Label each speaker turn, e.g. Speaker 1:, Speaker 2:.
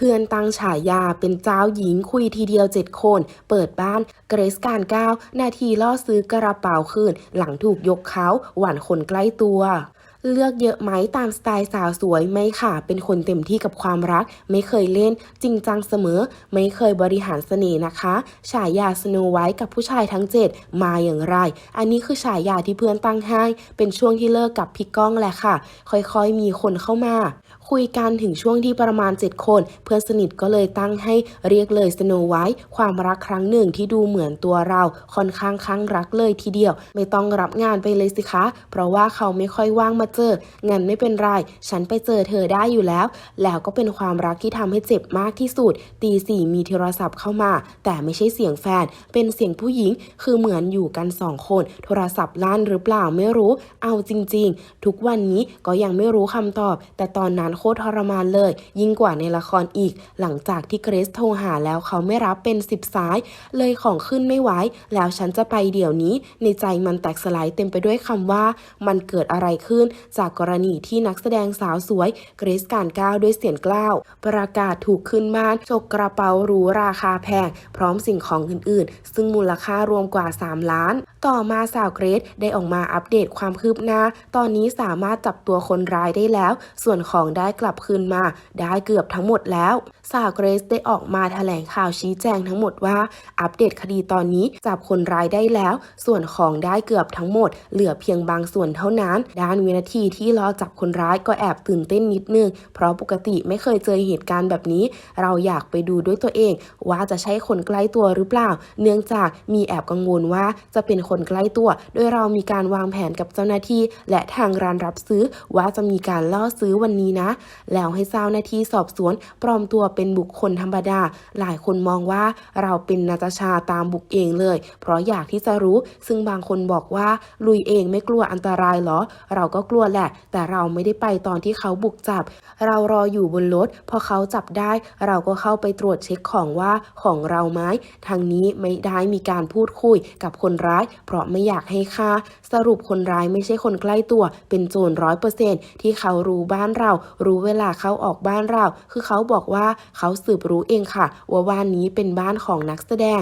Speaker 1: พื่อนตั้งฉายาเป็นเจ้าหญิงคุยทีเดียวเจ็ดคน เปิดบ้านเกรซการก้าวนาทีล่อซื้อกระเป๋าคืน หลังถูกยกเขาหวานคนใกล้ตัวเลือกเยอะไหมตามสไตล์สาวสวยไม่ค่ะ เป็นคนเต็มที่กับความรัก ไม่เคยเล่น จริงจังเสมอ ไม่เคยบริหารเสน่ห์นะคะ ฉายาสโนไวท์กับผู้ชายทั้งเจ็ดมาอย่างไร อันนี้คือฉายาที่เพื่อนตั้งให้ เป็นช่วงที่เลิกกับพี่ก้องแหละค่ะ ค่อยๆมีคนเข้ามา คุยกันถึงช่วงที่ประมาณ 7 คน เพื่อนสนิทก็เลยตั้งให้เรียกเลยสโนไวท์ความรักครั้งหนึ่งที่ดูเหมือนตัวเราค่อนข้างคลั่งรักเลยทีเดียว ไม่ต้องรับงานไปเลยสิคะ เพราะว่าเขาไม่ค่อยว่างมาเจองั้นไม่เป็นไร ฉันไปเจอเธอได้อยู่แล้ว แล้วก็เป็นความรักที่ทำให้เจ็บมากที่สุด ตีสี่มีโทรศัพท์เข้ามา แต่ไม่ใช่เสียงแฟน เป็นเสียงผู้หญิง คือเหมือนอยู่กันสองคน โทรศัพท์ลั่นหรือเปล่าไม่รู้ เอาจริง ๆ ทุกวันนี้ก็ยังไม่รู้คำตอบ แต่ตอนนั้นโคตรทรมานเลย ยิ่งกว่าในละครอีก หลังจากที่เกรซโทรหาแล้วเขาไม่รับเป็นสิบสาย เลยของขึ้นไม่ไหวแล้วฉันจะไปเดี๋ยวนี้ ในใจมันแตกสลายเต็มไปด้วยคำว่า มันเกิดอะไรขึ้น จากกรณีที่นักแสดงสาวสวย เกรซการก้าวด้วยเสียงกล้าว ประกาศถูกขึ้นบ้านฉกกระเป๋าหรูราคาแพง พร้อมสิ่งของอื่นๆ ซึ่งมูลค่ารวมกว่า 3 ล้าน ต่อมาสาวเกรซได้ออกมาอัปเดตความคืบหน้า ตอนนี้สามารถจับตัวคนร้ายได้แล้ว ส่วนของได้กลับคืนมาได้เกือบทั้งหมดแล้ว สาวเกรซได้ออกมาแถลงข่าวชี้แจงทั้งหมดว่า อัปเดตคดีตอนนี้จับคนร้ายได้แล้ว ส่วนของได้เกือบทั้งหมด เหลือเพียงบางส่วนเท่านั้น ด้านวินาทีที่รอจับคนร้ายก็แอบตื่นเต้นนิดนึง เพราะปกติไม่เคยเจอเหตุการณ์แบบนี้ เราอยากไปดูด้วยตัวเอง ว่าจะใช่คนใกล้ตัวหรือเปล่า เนื่องจากมีแอบกังวลว่าจะเป็นคนใกล้ตัว โดยเรามีการวางแผนกับเจ้าหน้าที่ และทางร้านรับซื้อว่าจะมีการล่อซื้อวันนี้นะ แล้วให้เจ้าหน้าที่สอบสวนปลอมตัวเป็นเป็นบุคคลธรรมดา หลายคนมองว่าเราเป็นนาตาชาตามบุกเองเลย เพราะอยากที่จะรู้ ซึ่งบางคนบอกว่าลุยเองไม่กลัวอันตรายเหรอ เราก็กลัวแหละ แต่เราไม่ได้ไปตอนที่เขาบุกจับ เรารออยู่บนรถพอเขาจับได้ เราก็เข้าไปตรวจเช็คของว่าของเราไหมทางนี้ไม่ได้มีการพูดคุยกับคนร้าย เพราะไม่อยากให้ค่า สรุปคนร้ายไม่ใช่คนใกล้ตัว เป็นโจรร้อยเปอร์เซนที่เขารู้บ้านเรา รู้เวลาเขาออกบ้านเรา คือเขาบอกว่าเขาสืบรู้เองค่ะ ว่าบ้านนี้เป็นบ้านของนักแสดง